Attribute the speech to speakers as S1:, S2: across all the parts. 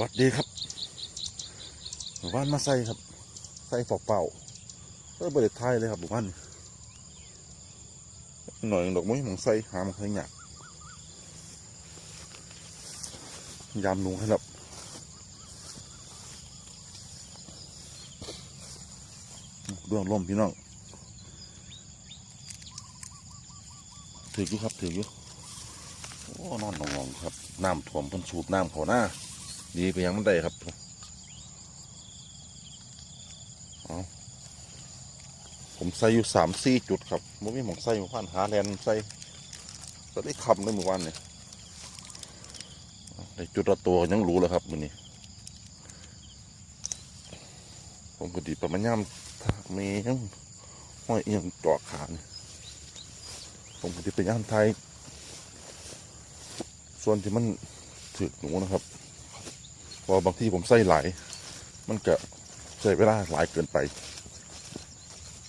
S1: วัสดีครับหมู่บ้านมาใส่ครับ ใส่ฟอกเป่าเออบริเวไทยเลยครับหมู่บ้านหน่อยดอกไม้หมองใส่หามนใส่หยากยามหนูให้ครับดวงลมพี่น้องถืออยู่ครับถืออยู่โอ้นอนงองครับ น้ำท่วมพ้นสูบน้ำเขาหน้า ดีไปยังมันได้ครับเอาผมใส่อยู่สามสี่จุดครับมันมีหมองใส่หมู่บ้านหาแลนใส่ก็ได้คำในหมู่บ้านเนี่ยในจุดละตัวยังรู้แล้วครับมือนี้ผมก็ดีประมาณย่ำมียังห้อยเอียงจอกขาเนี่ยผมก็ดีไปย่ำไทยส่วนที่มันถึกหนูนะครับ พอบางที่ผมใส่หล มันก็ใช้เวลาหลายเกินไป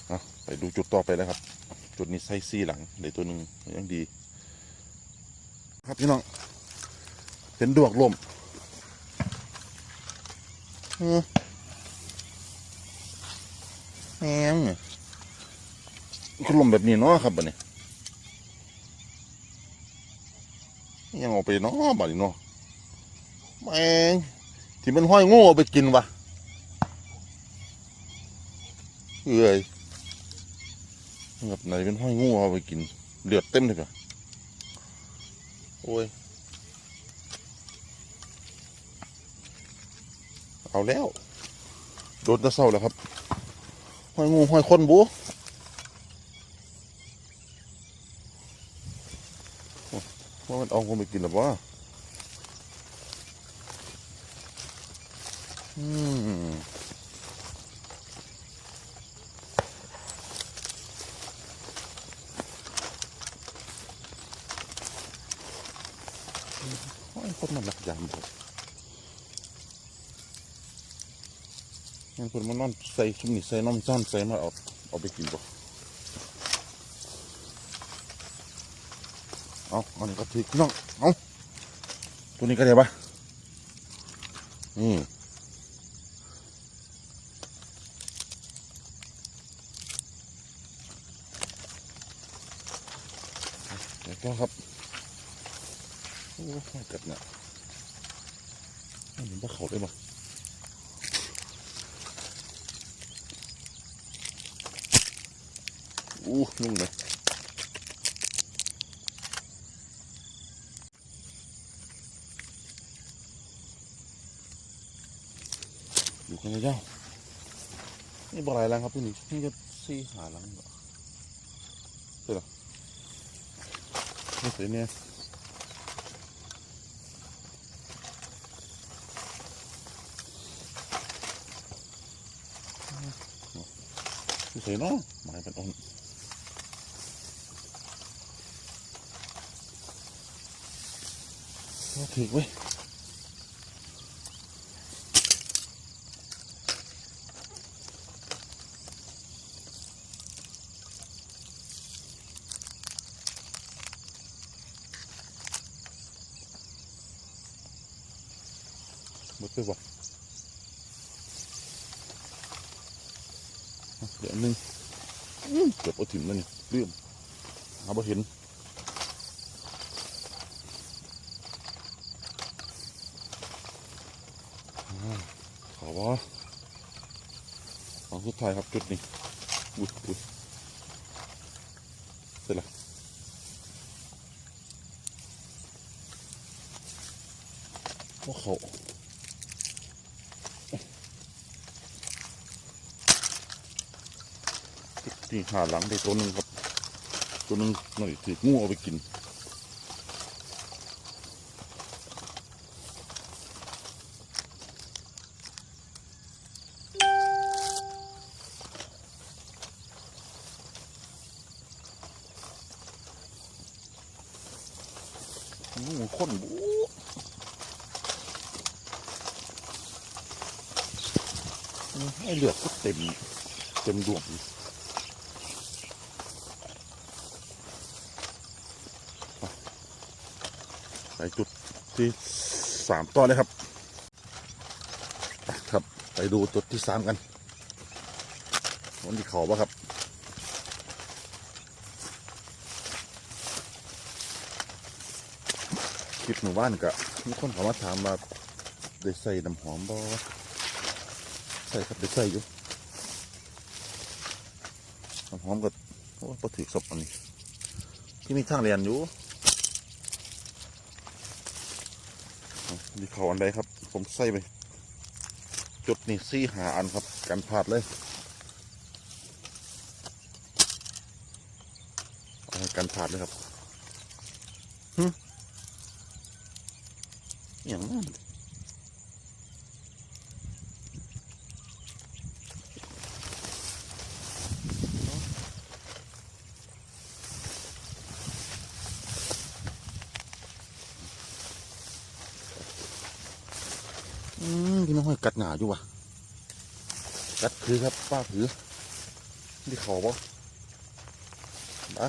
S1: เอาไปดูจุดต่อไปแล้วครับ จุดนี้ใส่ซี่หลังเดี๋ยวตัวหนึ่งยังดี ครับพี่น้องเป็นดวกลมแหมคือลมแบบนี้เนาะครับบัดนี้ยังเอาไปเนาะบัดนี้เนาะแมง ที่มันห้อยโง่เอาไปกินวะเอ้ยแบบไหนเป็นห้อยโง่เอาไปกินเลือดเต็มเลยปะโอ้ย เอาแล้ว โดนตะเศร้าแล้วครับ ห้อยงูห้อยคนบูว่ามันเอาคนไปกินหรือวะอืม โอ้ยคนมันหลักยามครับงั้นคนมันนอนใส่ชุมนี่ใส่น้ำจ้อนใส่มาเอาเอาไปกินบ่เอาอันนี้ก็ถือน้องเอาตัวนี้ก็ได้ปะนี่ เดี๋ยวก็ครับโอ้ยกัดนี่ยมันว่าเขาได้ปะอู้นุ่มเลยอยู่กันยาวๆนี่บ่หลายหลังครับพี่นี่นี่จะสี่หาหลังเหรอใช่หรอ ไม่ใช่เนี่ยไม่ใช่เนาะหมายเป็นองค์ถือไว้ ยหมดไปบอกเดี๋ยวอันหนึงอื้อเกือบเอาถิ่มแล้วนี่เลื่อมหาบ่เห็นอ่าขอว่าของสุดท้ายครับจุดนี้อุ้ยอุ้ยเสร็จละว่าเขี่หาหลังได้ตัวหนึ่งครับ ตัวหนึ่งหน่อยถืองูเอาไปกินงูข้นบูให้เลือดก็เต็ม เต็มดวง ไปจุดที่สามต่อเลยครับไปดูจุดที่สามกันวันที่เขาปะครับคลิปหมู่บ้านก็มีคนเขามาถามว่าได้ใส่น้ำหอมบ่ใส่ครับได้ใส่อยู่น้ำหอมก็โอ้พอถือศพอันนี้ที่มีทางเรียนอยู่เอา มีเขาอันใดครับ ผมใส่ไป จุดนี่ซี่หาอันครับ กันพลาดเลยกันพลาดเลยครับหึอย่างนั้น น้องห้กัดหนาอยู่วะกัดคือครับป้าผือที่เขาบ่มา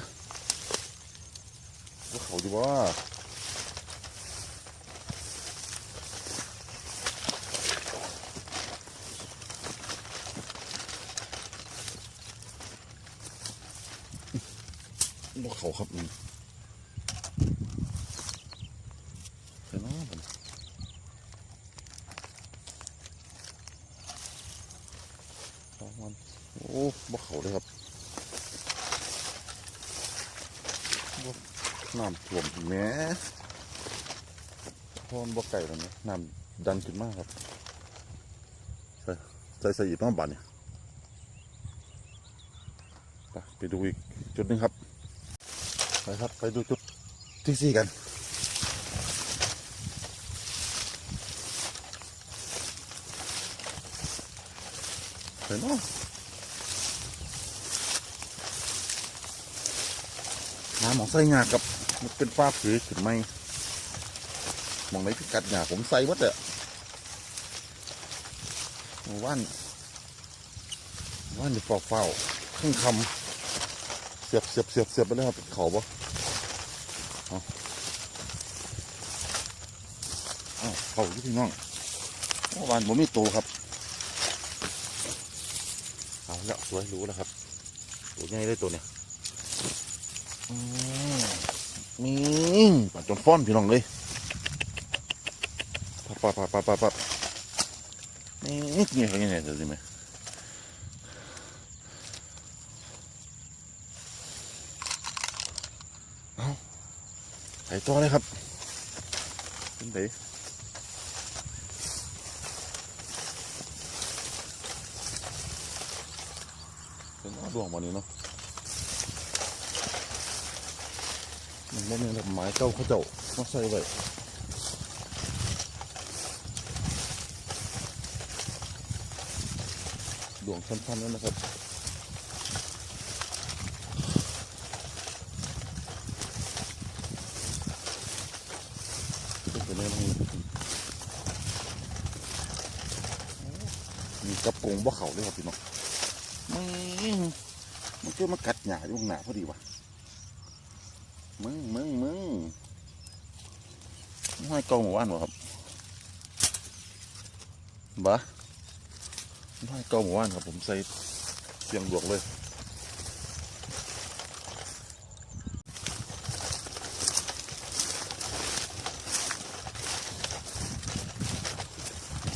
S1: ว่าเขาดีว่าว่าเขาครับอืมเห็นไหมผม สองวันโอ้บ่เขาเลยครับบ่น้ำท่วมแหม่ พอนบ่ไก่แล้วเนี่ยน้ำดันขึ้นมากครับใส่ใส่ใส่อีกน้ำบาดเนี่ยไปไปดูอีกจุดหนึงครับไปครับไปดูจุดที่สี่กันไปเนาะหาหมองใส่งากับ เป็นฟ้าผือขึ้นไหม มองไหนพิกัดหยาผมใส่วัดเด้อหมู่บ้านหมู่านจะเฝ้าเฝ้าๆข้างคำเสียบเสียบเสียบเสียบไปแล้วครับขาบ่เอาเอาเขาอยู่พี่น้องเมื่อวานผมมีตัวครับ เอาละสวยรู้แล้วครับตัวใหญ่เลยตัวเนี่ยมมีปัดจนฟ้อนพี่น้องเลย ปัดปัดปัดปัดปัดปัดนี่นี่เขายังไงเดี๋ยวสิไปต่อเลยครับเป็นไงเป็นอาดวงวันนี้เนาะมันบ่แม่นแบบไม้เก่าเขาเจ้ามาใส่ไว้ ดวงสั้นๆนั่นนะครับเป็นแนวนี้มีกระโปรงบ่เขาเลยครับพี่น้องมึงมันเจอมากัดหยาอยู่ข้างหน้าพอดีวะมึงมึงมึงไม่ให้กองหมู่บ้านวะครับบ้า ไม่ให้กองหมู่บ้านครับผมใส่เสียงบวกเลย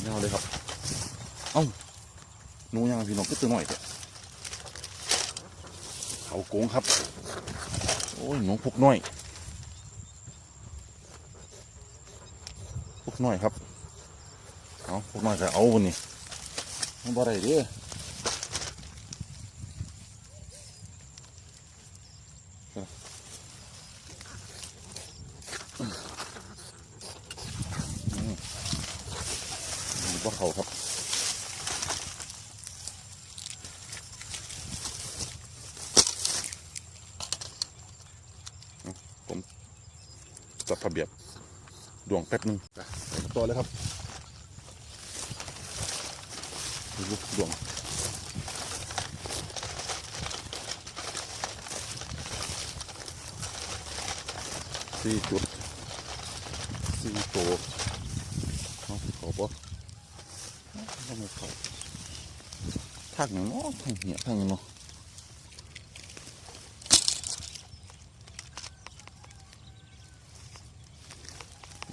S1: เงาเลยครับ เอ้าหนูยังพี่น้องก็ตัวหน่อยเถอะเขาโกงครับ โอ้ยหนูพกน้อยพกน้อยครับ เอาพกน้อยจะเอาวันนี้ มันบ่ได้ด้ออืมนี่บ่เขาครับจัดระเบียบดวงแป๊บนึงต่อเลยครับ ดูดวงสี่จุดสี่ตัวเอาขอบปะก็ไม่เข้าทางอย่งเนาะทางเหี้ยทางอย่างเนาะ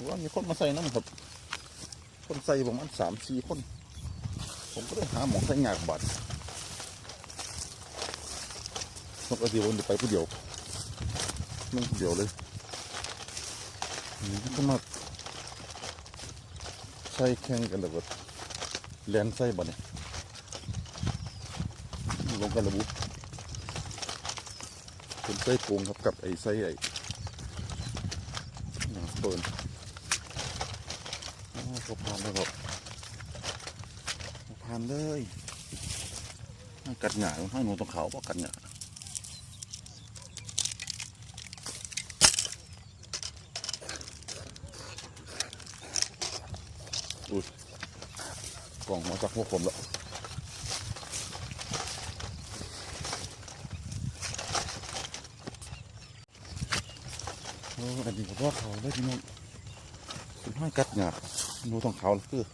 S1: ว่ามีคนมาใส่น้ำครับ คนใส่ประมาณสามสี่คน ผมก็เลยหาหมองใส่งากบัดปกติวันจะไปผู้เดียวนั่งผู้เดียวเลยนี่ก็มาใส่แข่งกันแล้วก็แลนใส่บ่เนี่ยลงกันระบุเป็นไส้โกงครับกับไอ้ไส้ไอ้เนี่ยเปิดโอ้เขาผ่านแล้วครับ เขาผ่านเลยกัดหงายให้หนูตรงเขาบอกกัดหงายอุ้ยกล่องมาจากพวกผมแล้วโอ้อันนี้ก็ว่าเขาได้พี่น้องเป็นให้กัดหงายหนูตรงเขาคือ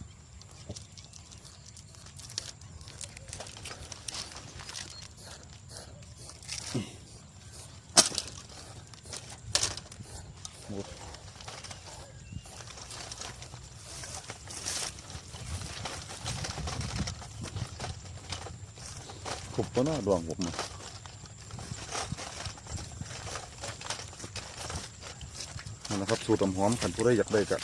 S1: ดวงผมนะนั่นนะครับ สูตรน้ำหอมขันผู้ได้อยากได้กัน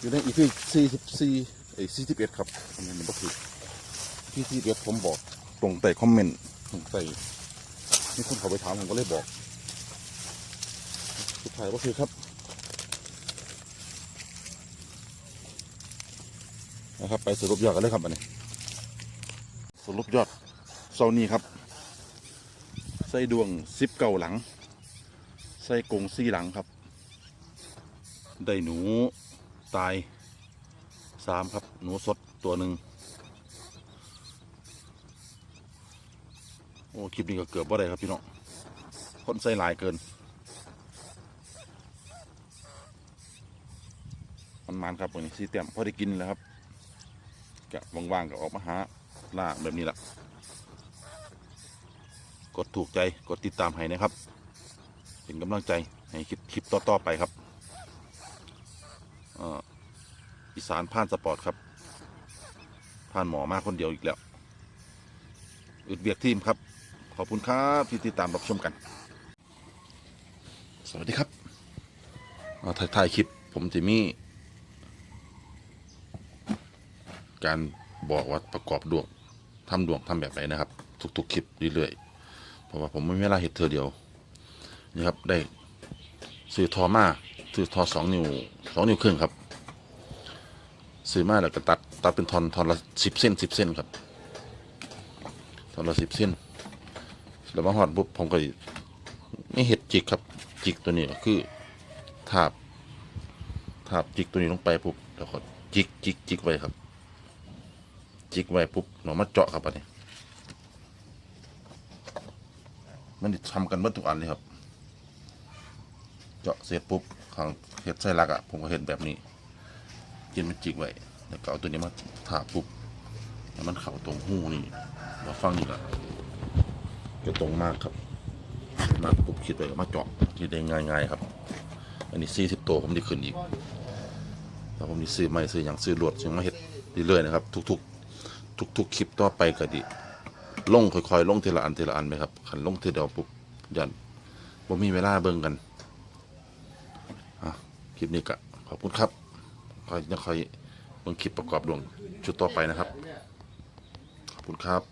S1: อยู่ในอีพีสี่สิบสี่ไอ้สี่สิบเอ็ดครับอันนี้มันก็คือที่ที่เอ็ดผมบอกตรงใต้คอมเมนต์ตรงใต้มีคนเขาไปถามผมก็เลยบอกสุดท้ายก็คือครับนะครับไปสรุปยอดกันเลยครับอันนี้สรุปยอด เซานี้ครับ ใส่ดวงซิปเก่าหลัง ใส่กงซี่หลังครับ ได้หนูตายสามครับ หนูสดตัวหนึ่งโอ้คลิปนี้ก็เกือบว่าได้ครับพี่น้องคนใส่หลายเกินมันมันครับวันนี้ซีเต็มพอได้กินแล้วครับกะว่างๆก็ออกมาหาล่าแบบนี้ละ กดถูกใจกดติดตามให้นะครับ เป็นกำลังใจให้คลิปคลิปต่อๆไปครับอีสานผ่านสปอร์ตครับผ่านหมอมาคนเดียวอีกแล้วอึดเบียกทีมครับ ขอบคุณครับที่ติดตามรับชมกัน สวัสดีครับถ่ายถ่ายคลิปผมจะมีการบอกว่าประกอบดวงทำดวงทำแบบไหนนะครับ ทุกๆคลิปเรื่อยๆ ราะว่าผมไม่มีเวลาเห็ดเธอเดียวนี่ครับได้ซื้อทอมาซื้อทอสองนิ้วสองนิ้วครึ่งครับซื้อมาแล้วก็ตัดตัดเป็นทอนทอนละสิบเส้นสิบเส้นครับทอนละสิบเส้นแล้วมาหอดปุ๊บผมก็ไม่เห็ดจิกครับจิกตัวนี้ก็คือทาบทาบจิกตัวนี้ลงไปปุ๊บแล้วก็จิกจิกจิกไว้ครับ จิกไว้ปุ๊บหนอมาเจาะครับอันนี้ มันทำกันเมื่อทุกอันเลยครับ เจาะเสร็จปุ๊บข้างเห็ดไส้ลักอะ่ะ ผมก็เห็นแบบนี้กินมันจิกไว้แล้วก็เอาตัวนี้มาถาปุ๊บแล้วมันเข่าตรงหูนี่มาฟังนี่ละก็ตรงมากครับมากปุ๊บคิดไปก็มาเจาะคิดได้ง่ายๆครับ อันนี้สี่สิบตัวผมได้ขึ้นอีกแล้วผมได้ซื้อไม้ซื้ออย่างซื้อลวดซื้อมาเห็ดเรื่อยๆนะครับ ทุก ๆ ทุก ๆ คลิปต่อไปก็ดี ลงค่อยๆลงทีละอันทีละอันไหมครับขันลงทีเดียวปุ๊บยันบ่มีเวลาเบิ่งกันอะคลิปนี้ก็ขอบคุณครับคอยจะคอยเบิ่งคลิปประกอบดวงชุดต่อไปนะครับ ขอบคุณครับ